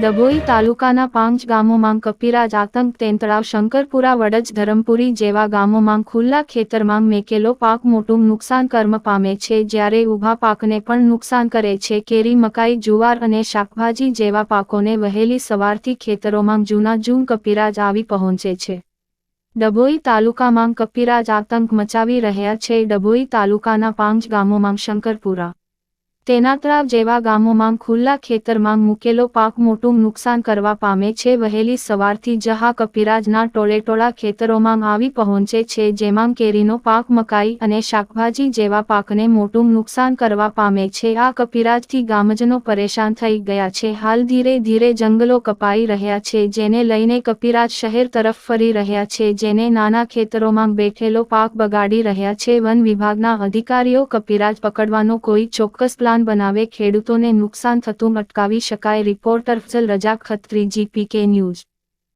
ડભોઈ તાલુકાના પાંચ ગામોમાં કપિરાજ આતંક તેંતળાવ શંકરપુરા, વડજ, ધરમપુરી જેવા ગામોમાં ખુલ્લા ખેતરમાં મેકેલો પાક મોટું નુકસાન કર્મ પામે છે. જ્યારે ઊભા પાકને પણ નુકસાન કરે છે. કેરી, મકાઈ, જુવાર અને શાકભાજી જેવા પાકોને વહેલી સવારથી ખેતરોમાં જૂના જૂન કપિરાજ આવી પહોંચે છે. ડભોઈ તાલુકામાં કપિરાજ આતંક મચાવી રહ્યા છે. ડભોઈ તાલુકાના પાંચ ગામોમાં શંકરપુરા તેનાતરાવ જેવા ગામોમાં ખુલ્લા ખેતરમાં મૂકેલો પાક મોટું નુકસાન કરવા પામે છે. વહેલી સવારથી જહા કપિરાજના ટોળેટોળા ખેતરોમાં આવી પહોંચે છે, જેમાં કેરીનો પાક, મકાઈ અને શાકભાજી જેવા પાકને મોટું નુકસાન કરવા પામે છે. આ કપિરાજથી ગામજનો પરેશાન થઈ ગયા છે. હાલ ધીરે ધીરે જંગલો કપાઈ રહ્યા છે, જેને લઈને કપિરાજ શહેર તરફ ફરી રહ્યા છે, જેને નાના ખેતરોમાં બેઠેલો પાક બગાડી રહ્યા છે. વન વિભાગના અધિકારીઓ કપિરાજ પકડવાનો કોઈ ચોક્કસ પ્લાન બનાવે ખેડૂતોને નુકસાન થતું અટકાવી શકાય. રિપોર્ટર ફજલ રજા ખત્રી જીપીકે ન્યૂઝ.